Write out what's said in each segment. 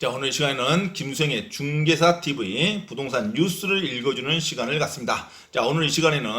자, 오늘 시간에는 김수영의 중개사 TV 부동산 뉴스를 읽어주는 시간을 갖습니다. 자, 오늘 이 시간에는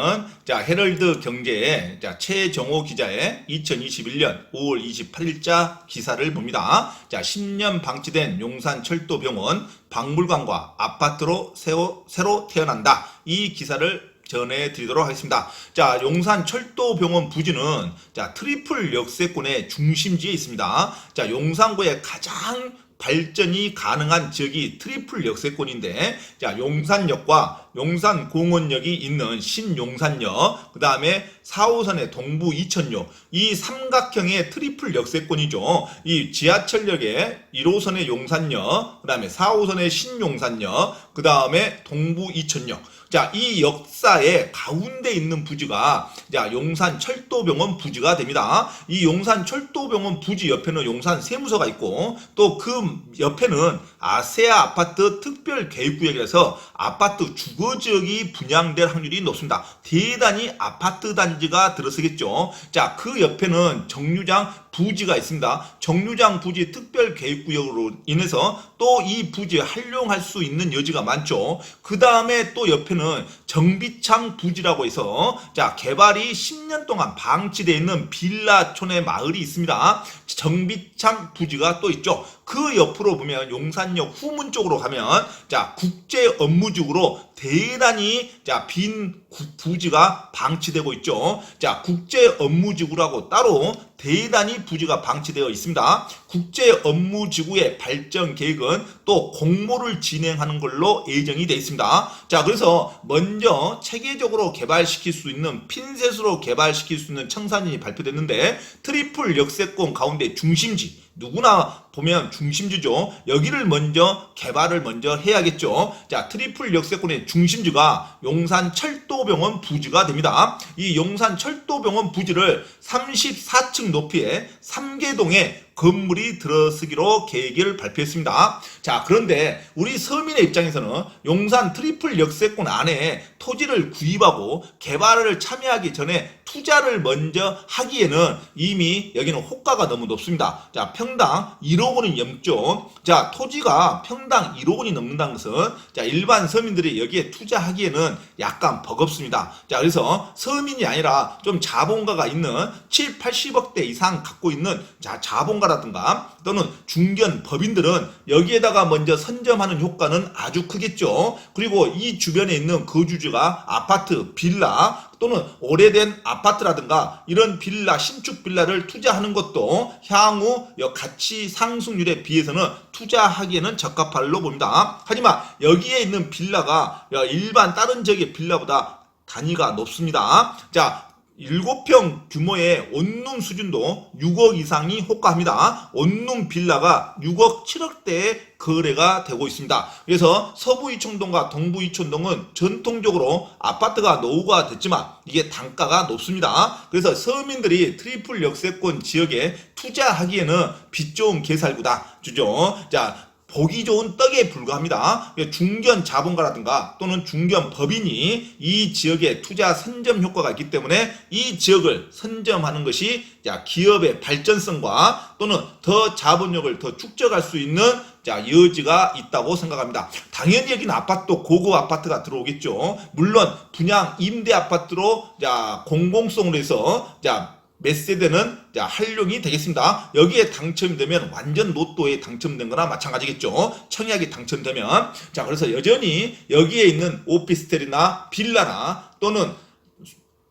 자, 헤럴드 경제의 자, 최정호 기자의 2021년 5월 28일자 기사를 봅니다. 자, 10년 방치된 용산 철도병원 박물관과 아파트로 새로, 새로 태어난다. 이 기사를 전해드리도록 하겠습니다. 자, 용산 철도병원 부지는 자 트리플 역세권의 중심지에 있습니다. 자, 용산구의 가장 발전이 가능한 지역이 트리플 역세권인데, 자, 용산역과 용산공원역이 있는 신용산역, 그 다음에 4호선의 동부 이천역, 이 삼각형의 트리플 역세권이죠. 이 지하철역의 1호선의 용산역, 그 다음에 4호선의 신용산역, 그 다음에 동부 이천역. 자, 이 역사의 가운데 있는 부지가 자, 용산 철도병원 부지가 됩니다. 이 용산 철도병원 부지 옆에는 용산 세무서가 있고 또 그 옆에는 아세아 아파트 특별 계획구역이라서 아파트 주거 지역이 분양될 확률이 높습니다. 대단히 아파트 단지가 들어서겠죠. 자, 그 옆에는 정류장 부지가 있습니다. 정류장 부지 특별 계획구역으로 인해서 또 이 부지 활용할 수 있는 여지가 많죠. 그 다음에 또 옆에는 정비창 부지라고 해서 자 개발이 10년 동안 방치되어 있는 빌라촌의 마을이 있습니다. 정비창 부지가 또 있죠. 그 옆으로 보면 용산역 후문 쪽으로 가면 자 국제 업무직으로 대단히 자빈 부지가 방치되고 있죠. 자 국제 업무지구라고 따로 대단히 부지가 방치되어 있습니다. 국제 업무지구의 발전 계획은 또 공모를 진행하는 걸로 예정이 되어 있습니다. 자 그래서 먼저 체계적으로 개발시킬 수 있는 핀셋으로 개발시킬 수 있는 청사진이 발표됐는데 트리플 역세권 가운데 중심지 누구나 보면 중심지죠. 여기를 먼저 개발을 먼저 해야겠죠. 자, 트리플 역세권의 중심지가 용산 철도병원 부지가 됩니다. 이 용산 철도병원 부지를 34층 높이의 3개동의 건물이 들어서기로 계획을 발표했습니다. 자, 그런데 우리 서민의 입장에서는 용산 트리플 역세권 안에 토지를 구입하고 개발을 참여하기 전에 투자를 먼저 하기에는 이미 여기는 호가가 너무 높습니다. 자, 평당 1억 원이 넘죠. 자, 토지가 평당 1억 원이 넘는다는 것은 자, 일반 서민들이 여기에 투자하기에는 약간 버겁습니다. 자, 그래서 서민이 아니라 좀 자본가가 있는 7, 80억대 이상 갖고 있는 자, 자본가라든가 또는 중견 법인들은 여기에다가 먼저 선점하는 효과는 아주 크겠죠. 그리고 이 주변에 있는 거주지 가 아파트, 빌라 또는 오래된 아파트라든가 이런 빌라, 신축 빌라를 투자하는 것도 향후 가치 상승률에 비해서는 투자하기에는 적합할로 봅니다. 하지만 여기에 있는 빌라가 일반 다른 지역의 빌라보다 단위가 높습니다. 자, 7평 규모의 원룸 수준도 6억 이상이 호가합니다. 원룸 빌라가 6억 7억대에 거래가 되고 있습니다. 그래서 서부 이촌동과 동부 이촌동은 전통적으로 아파트가 노후가 됐지만 이게 단가가 높습니다. 그래서 서민들이 트리플 역세권 지역에 투자하기에는 빚 좋은 개살구다. 주죠. 자, 보기 좋은 떡에 불과합니다. 중견 자본가라든가 또는 중견 법인이 이 지역에 투자 선점 효과가 있기 때문에 이 지역을 선점하는 것이 기업의 발전성과 또는 더 자본력을 더 축적할 수 있는 자, 여지가 있다고 생각합니다. 당연히 여기는 아파트, 고급 아파트가 들어오겠죠. 물론 분양 임대 아파트로 자, 공공성으로 해서 자, 몇 세대는 자, 활용이 되겠습니다. 여기에 당첨되면 완전 로또에 당첨된 거나 마찬가지겠죠. 청약이 당첨되면. 자, 그래서 여전히 여기에 있는 오피스텔이나 빌라나 또는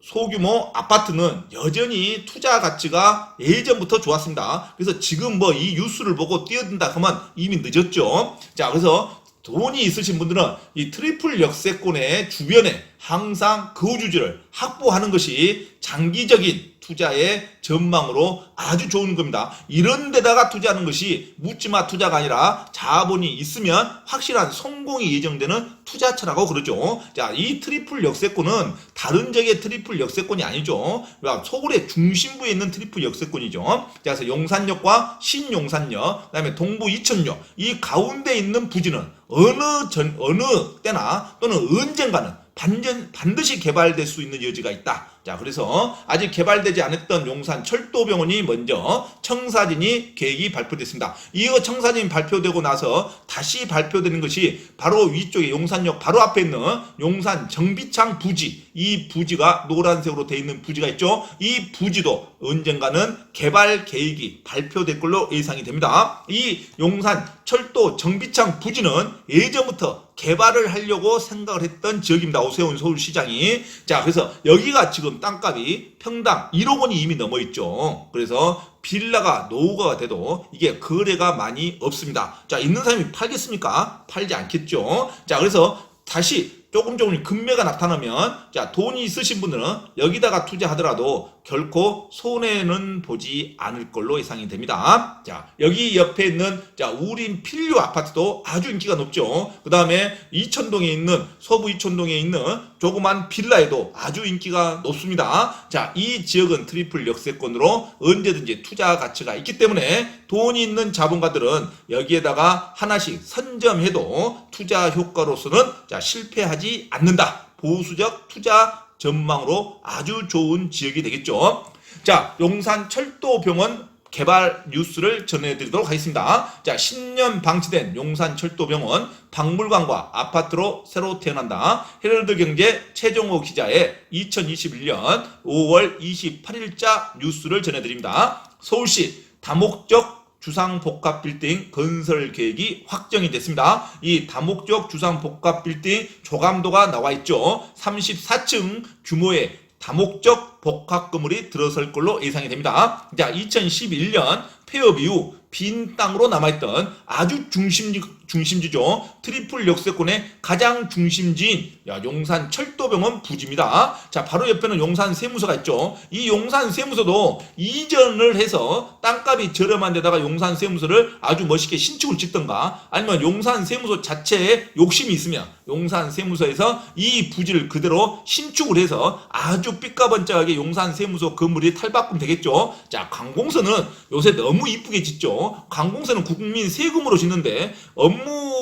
소규모 아파트는 여전히 투자 가치가 예전부터 좋았습니다. 그래서 지금 뭐 이 뉴스를 보고 뛰어든다 하면 이미 늦었죠. 자, 그래서 돈이 있으신 분들은 이 트리플 역세권의 주변에 항상 거주지를 확보하는 것이 장기적인 투자의 전망으로 아주 좋은 겁니다. 이런 데다가 투자하는 것이 묻지마 투자가 아니라 자본이 있으면 확실한 성공이 예정되는 투자처라고 그러죠. 자, 이 트리플 역세권은 다른 지역의 트리플 역세권이 아니죠. 서울의 중심부에 있는 트리플 역세권이죠. 자, 그래서 용산역과 신용산역, 그다음에 동부 이천역 이 가운데 있는 부지는 어느 전 어느 때나 또는 언젠가는 반전, 반드시 개발될 수 있는 여지가 있다. 자, 자, 그래서 아직 개발되지 않았던 용산 철도병원이 먼저 청사진이 계획이 발표됐습니다. 이거 청사진 발표되고 나서 다시 발표되는 것이 바로 위쪽에 용산역 바로 앞에 있는 용산 정비창 부지. 이 부지가 노란색으로 되어 있는 부지가 있죠. 이 부지도 언젠가는 개발 계획이 발표될 걸로 예상이 됩니다. 이 용산 철도 정비창 부지는 예전부터 개발을 하려고 생각을 했던 지역입니다. 오세훈 서울시장이. 자, 그래서 여기가 지금 땅값이 평당 1억 원이 이미 넘어 있죠. 그래서 빌라가 노후가 돼도 이게 거래가 많이 없습니다. 자, 있는 사람이 팔겠습니까? 팔지 않겠죠. 자, 그래서 다시 조금 조금 금매가 나타나면 자 돈이 있으신 분들은 여기다가 투자하더라도 결코 손해는 보지 않을 걸로 예상이 됩니다. 자 여기 옆에 있는 자 우린 필류 아파트도 아주 인기가 높죠. 그 다음에 이천동에 있는 서부 이천동에 있는 조그만 빌라에도 아주 인기가 높습니다. 자 이 지역은 트리플 역세권으로 언제든지 투자 가치가 있기 때문에 돈이 있는 자본가들은 여기에다가 하나씩 선점해도 투자 효과로서는 자 실패하지 않는다. 보수적 투자 전망으로 아주 좋은 지역이 되겠죠. 자, 용산 철도병원 개발 뉴스를 전해드리도록 하겠습니다. 자, 10년 방치된 용산 철도병원 박물관과 아파트로 새로 태어난다. 헤럴드 경제 최종호 기자의 2021년 5월 28일자 뉴스를 전해드립니다. 서울시 다목적 주상복합 빌딩 건설 계획이 확정이 됐습니다. 이 다목적 주상복합 빌딩 조감도가 나와 있죠. 34층 규모의 다목적 복합 건물이 들어설 걸로 예상이 됩니다. 자, 2011년 폐업 이후 빈 땅으로 남아있던 아주 중심지, 중심지죠. 트리플 역세권의 가장 중심지인 야, 용산 철도병원 부지입니다. 자, 바로 옆에는 용산 세무서가 있죠. 이 용산 세무서도 이전을 해서 땅값이 저렴한 데다가 용산 세무서를 아주 멋있게 신축을 짓던가 아니면 용산 세무서 자체에 욕심이 있으면 용산 세무서에서 이 부지를 그대로 신축을 해서 아주 삐까번쩍하게 용산 세무서 건물이 탈바꿈 되겠죠. 자, 관공서는 요새 너무 이쁘게 짓죠. 관공서는 국민 세금으로 짓는데 업무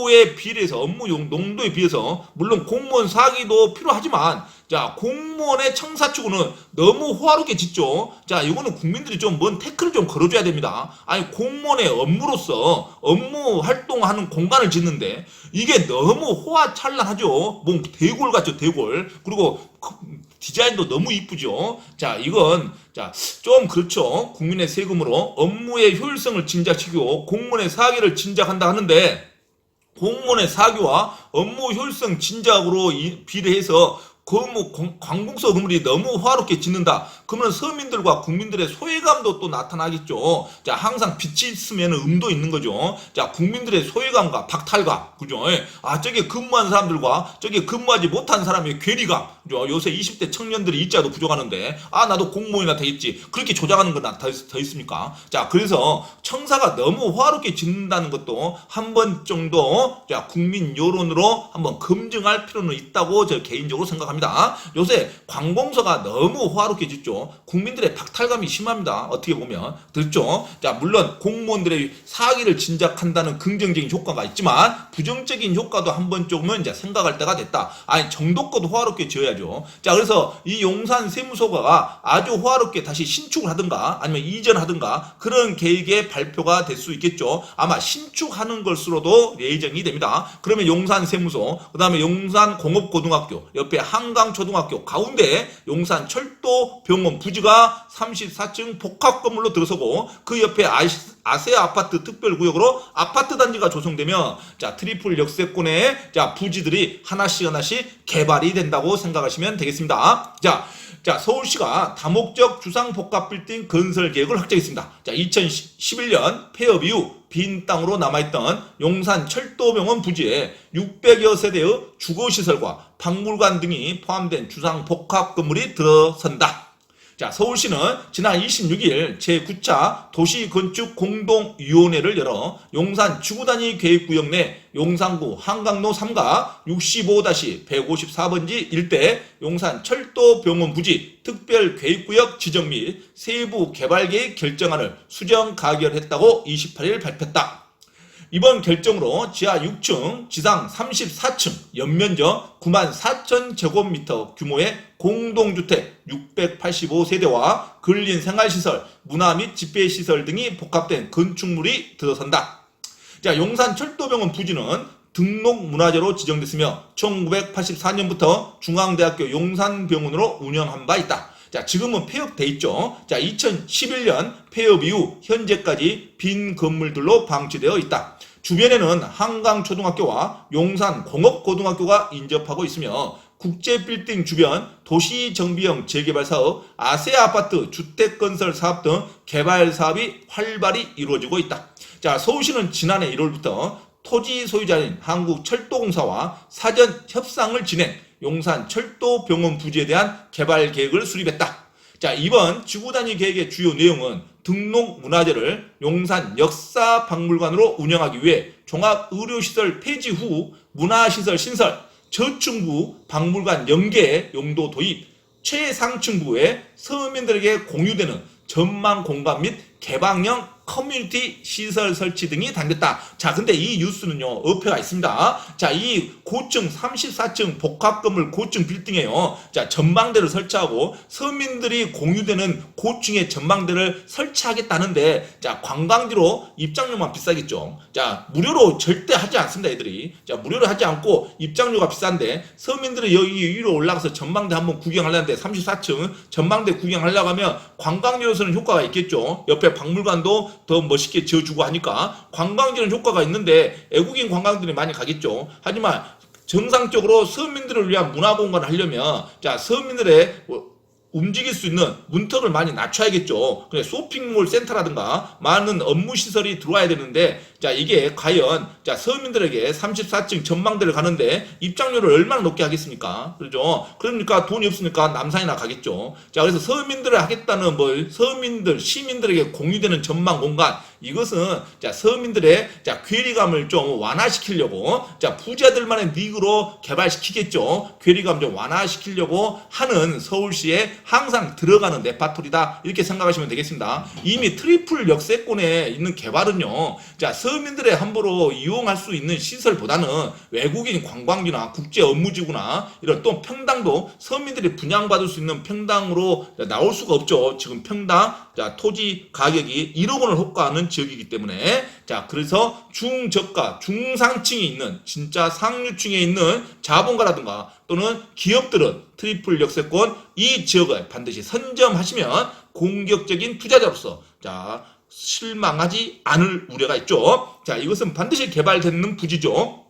에 비례해서 업무 용 농도에 비해서 물론 공무원 사기도 필요하지만 자 공무원의 청사축은 너무 호화롭게 짓죠. 자 이거는 국민들이 좀 뭔 태클을 좀 걸어줘야 됩니다. 아니 공무원의 업무로서 업무 활동하는 공간을 짓는데 이게 너무 호화찬란하죠. 뭐 대골 같죠 대골. 그리고 디자인도 너무 이쁘죠. 자, 이건 자, 좀 그렇죠. 국민의 세금으로 업무의 효율성을 진작시키고 공무원의 사기를 진작한다 하는데 공무원의 사기와 업무 효율성 진작으로 이- 비례해서 그뭐 관공서 건물이 너무 화롭게 짓는다. 그러면 서민들과 국민들의 소외감도 또 나타나겠죠. 자, 항상 빛이 있으면 음도 있는 거죠. 자, 국민들의 소외감과 박탈감, 그죠? 예. 아, 저기 근무한 사람들과 저기 근무하지 못한 사람의 괴리감, 그죠? 요새 20대 청년들이 입자도 부족하는데, 아, 나도 공무원이나 되겠지. 그렇게 조장하는 건 더, 더 있습니까? 자, 그래서 청사가 너무 화롭게 짓는다는 것도 한 번 정도, 자, 국민 여론으로 한번 검증할 필요는 있다고 저 개인적으로 생각합니다. 요새 관공서가 너무 화롭게 짓죠. 국민들의 박탈감이 심합니다. 어떻게 보면. 듣죠? 자, 물론 공무원들의 사기를 진작한다는 긍정적인 효과가 있지만 부정적인 효과도 한번 조금은 이제 생각할 때가 됐다. 아니, 정도껏 호화롭게 지어야죠. 자, 그래서 이 용산 세무서가 아주 호화롭게 다시 신축을 하든가 아니면 이전하든가 그런 계획의 발표가 될 수 있겠죠. 아마 신축하는 것으로도 예정이 됩니다. 그러면 용산 세무서, 그 다음에 용산 공업고등학교, 옆에 한강초등학교 가운데 용산 철도 병원 부지가 34층 복합 건물로 들어서고 그 옆에 아세아 아파트 특별구역으로 아파트 단지가 조성되면 자 트리플 역세권의 자 부지들이 하나씩 하나씩 개발이 된다고 생각하시면 되겠습니다. 자. 자, 서울시가 다목적 주상복합 빌딩 건설 계획을 확정했습니다. 자, 2011년 폐업 이후 빈 땅으로 남아있던 용산 철도병원 부지에 600여 세대의 주거시설과 박물관 등이 포함된 주상복합 건물이 들어선다. 자, 서울시는 지난 26일 제9차 도시건축공동위원회를 열어 용산 지구단위 계획구역 내 용산구 한강로 3가 65-154번지 일대 용산 철도병원 부지 특별계획구역 지정 및 세부 개발계획 결정안을 수정 가결했다고 28일 발표했다. 이번 결정으로 지하 6층, 지상 34층, 연면적 9만 4천 제곱미터 규모의 공동주택 685세대와 근린 생활시설, 문화 및 집회시설 등이 복합된 건축물이 들어선다. 자, 용산 철도병원 부지는 등록 문화재로 지정됐으며 1984년부터 중앙대학교 용산병원으로 운영한 바 있다. 자, 지금은 폐업돼 있죠. 자, 2011년 폐업 이후 현재까지 빈 건물들로 방치되어 있다. 주변에는 한강초등학교와 용산공업고등학교가 인접하고 있으며 국제 빌딩 주변 도시 정비형 재개발 사업, 아세아 아파트 주택 건설 사업 등 개발 사업이 활발히 이루어지고 있다. 자, 서울시는 지난해 1월부터 토지 소유자인 한국철도공사와 사전 협상을 진행, 용산 철도병원 부지에 대한 개발 계획을 수립했다. 자, 이번 지구 단위 계획의 주요 내용은 등록 문화재를 용산 역사박물관으로 운영하기 위해 종합의료시설 폐지 후 문화시설 신설, 저층부 박물관 연계 용도 도입, 최상층부에 서민들에게 공유되는 전망 공간 및 개방형 커뮤니티 시설 설치 등이 담겼다. 자, 근데 이 뉴스는요, 어폐가 있습니다. 자, 이 고층 34층 복합 건물 고층 빌딩에요. 자, 전망대를 설치하고 서민들이 공유되는 고층의 전망대를 설치하겠다는데, 자, 관광지로 입장료만 비싸겠죠. 자, 무료로 절대 하지 않습니다, 애들이. 자, 무료로 하지 않고 입장료가 비싼데, 서민들이 여기 위로 올라가서 전망대 한번 구경하려는데, 34층 전망대 구경하려고 하면 관광지로서는 효과가 있겠죠. 옆에 박물관도 더 멋있게 지어주고 하니까 관광지는 효과가 있는데 애국인 관광들이 많이 가겠죠. 하지만 정상적으로 서민들을 위한 문화공간을 하려면 자 서민들의 움직일 수 있는 문턱을 많이 낮춰야겠죠. 그래 쇼핑몰 센터라든가 많은 업무 시설이 들어와야 되는데 자 이게 과연 자 서민들에게 34층 전망대를 가는데 입장료를 얼마나 높게 하겠습니까? 그렇죠. 그러니까 돈이 없으니까 남산이나 가겠죠. 자 그래서 서민들을 하겠다는 뭘 서민들 시민들에게 공유되는 전망 공간 이것은 자 서민들의 자 괴리감을 좀 완화시키려고 자 부자들만의 닉으로 개발시키겠죠. 괴리감 좀 완화시키려고 하는 서울시의 항상 들어가는 레파토리다 이렇게 생각하시면 되겠습니다. 이미 트리플 역세권에 있는 개발은요. 자 서민들의 함부로 이용할 수 있는 시설보다는 외국인 관광지나 국제 업무지구나 이런 또 평당도 서민들이 분양받을 수 있는 평당으로 나올 수가 없죠. 지금 평당 자 토지 가격이 1억 원을 호가하는 지역이기 때문에 자 그래서 중저가 중상층에 있는 진짜 상류층에 있는 자본가라든가 또는 기업들은 트리플 역세권 이 지역을 반드시 선점하시면 공격적인 투자자로서 자 실망하지 않을 우려가 있죠. 자 이것은 반드시 개발되는 부지죠.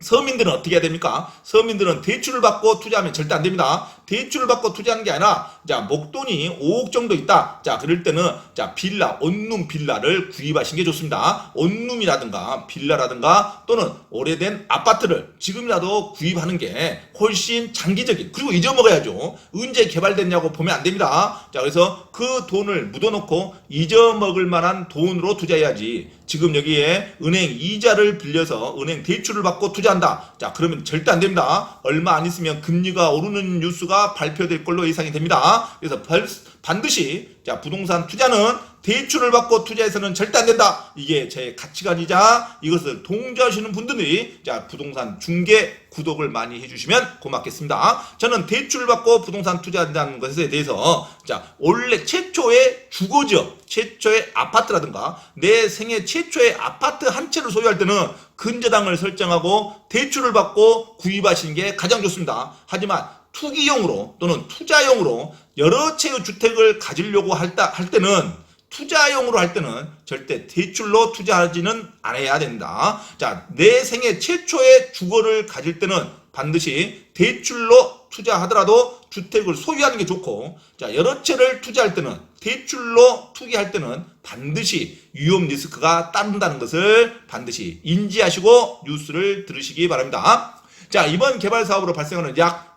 서민들은 어떻게 해야 됩니까? 서민들은 대출을 받고 투자하면 절대 안 됩니다. 대출을 받고 투자하는 게 아니라, 자, 목돈이 5억 정도 있다. 자, 그럴 때는, 자, 빌라, 원룸 빌라를 구입하시는 게 좋습니다. 원룸이라든가, 빌라라든가, 또는 오래된 아파트를 지금이라도 구입하는 게 훨씬 장기적인, 그리고 잊어먹어야죠. 언제 개발됐냐고 보면 안 됩니다. 자, 그래서 그 돈을 묻어놓고 잊어먹을 만한 돈으로 투자해야지. 지금 여기에 은행 이자를 빌려서 은행 대출을 받고 투자한다. 자, 그러면 절대 안 됩니다. 얼마 안 있으면 금리가 오르는 뉴스가 발표될 걸로 예상이 됩니다. 그래서 벌- 반드시 자, 부동산 투자는 대출을 받고 투자해서는 절대 안 된다. 이게 제 가치관이자 이것을 동조하시는 분들이 자, 부동산 중개 구독을 많이 해주시면 고맙겠습니다. 저는 대출을 받고 부동산 투자한다는 것에 대해서 자, 원래 최초의 주거지역, 최초의 아파트라든가 내 생애 최초의 아파트 한 채를 소유할 때는 근저당을 설정하고 대출을 받고 구입하시는 게 가장 좋습니다. 하지만 투기용으로 또는 투자용으로 여러 채의 주택을 가지려고 할, 때는 투자용으로 할 때는 절대 대출로 투자하지는 않아야 된다. 자, 내 생애 최초의 주거를 가질 때는 반드시 대출로 투자하더라도 주택을 소유하는 게 좋고, 자, 여러 채를 투자할 때는 대출로 투기할 때는 반드시 위험 리스크가 따른다는 것을 반드시 인지하시고 뉴스를 들으시기 바랍니다. 자, 이번 개발 사업으로 발생하는 약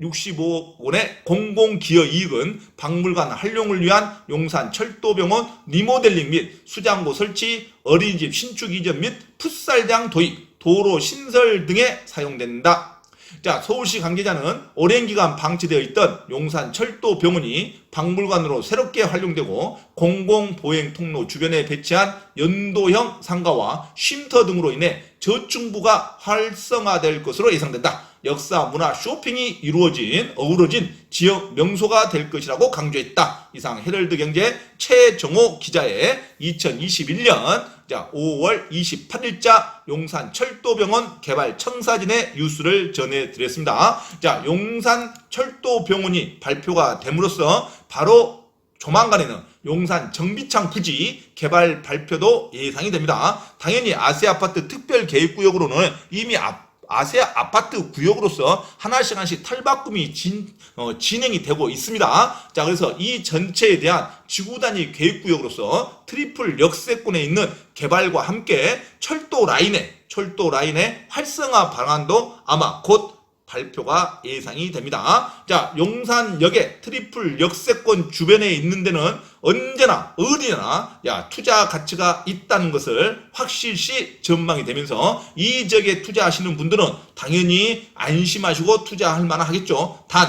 665억 원의 공공 기여 이익은 박물관 활용을 위한 용산 철도병원 리모델링 및 수장고 설치, 어린이집 신축 이전 및 풋살장 도입, 도로 신설 등에 사용된다. 자, 서울시 관계자는 오랜 기간 방치되어 있던 용산 철도 병원이 박물관으로 새롭게 활용되고 공공보행 통로 주변에 배치한 연도형 상가와 쉼터 등으로 인해 저층부가 활성화될 것으로 예상된다. 역사, 문화, 쇼핑이 이루어진 어우러진 지역 명소가 될 것이라고 강조했다. 이상 헤럴드 경제 최정호 기자의 2021년 자 5월 28일자 용산 철도병원 개발 청사진의 뉴스를 전해드렸습니다. 자 용산 철도병원이 발표가 됨으로써 바로 조만간에는 용산 정비창 부지 개발 발표도 예상이 됩니다. 당연히 아세 아파트 특별 계획구역으로는 이미 앞 아세 아파트 구역으로서 하나씩 하나씩 탈바꿈이 진, 어, 진행이 되고 있습니다. 자, 그래서 이 전체에 대한 지구 단위 계획구역으로서 트리플 역세권에 있는 개발과 함께 철도 라인의 철도 라인의 활성화 방안도 아마 곧 발표가 예상이 됩니다. 자, 용산역의 트리플 역세권 주변에 있는 데는 언제나 어디나 야 투자 가치가 있다는 것을 확실시 전망이 되면서 이 지역에 투자하시는 분들은 당연히 안심하시고 투자할 만한 하겠죠. 단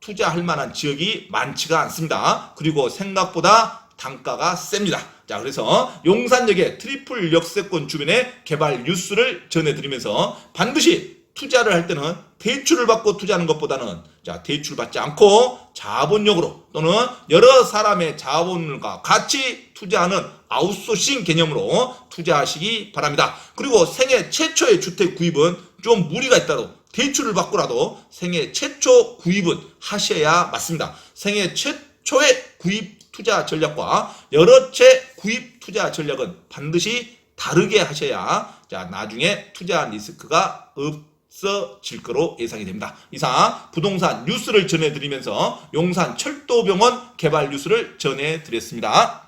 투자할 만한 지역이 많지가 않습니다. 그리고 생각보다 단가가 셉니다. 자, 그래서 용산역의 트리플 역세권 주변의 개발 뉴스를 전해드리면서 반드시 투자를 할 때는 대출을 받고 투자하는 것보다는 자, 대출 받지 않고 자본력으로 또는 여러 사람의 자본과 같이 투자하는 아웃소싱 개념으로 투자하시기 바랍니다. 그리고 생애 최초의 주택 구입은 좀 무리가 있다도 대출을 받고라도 생애 최초 구입은 하셔야 맞습니다. 생애 최초의 구입 투자 전략과 여러 채 구입 투자 전략은 반드시 다르게 하셔야 자 나중에 투자 리스크가 없어질 거로 예상이 됩니다. 이상 부동산 뉴스를 전해드리면서 용산 철도병원 개발 뉴스를 전해드렸습니다.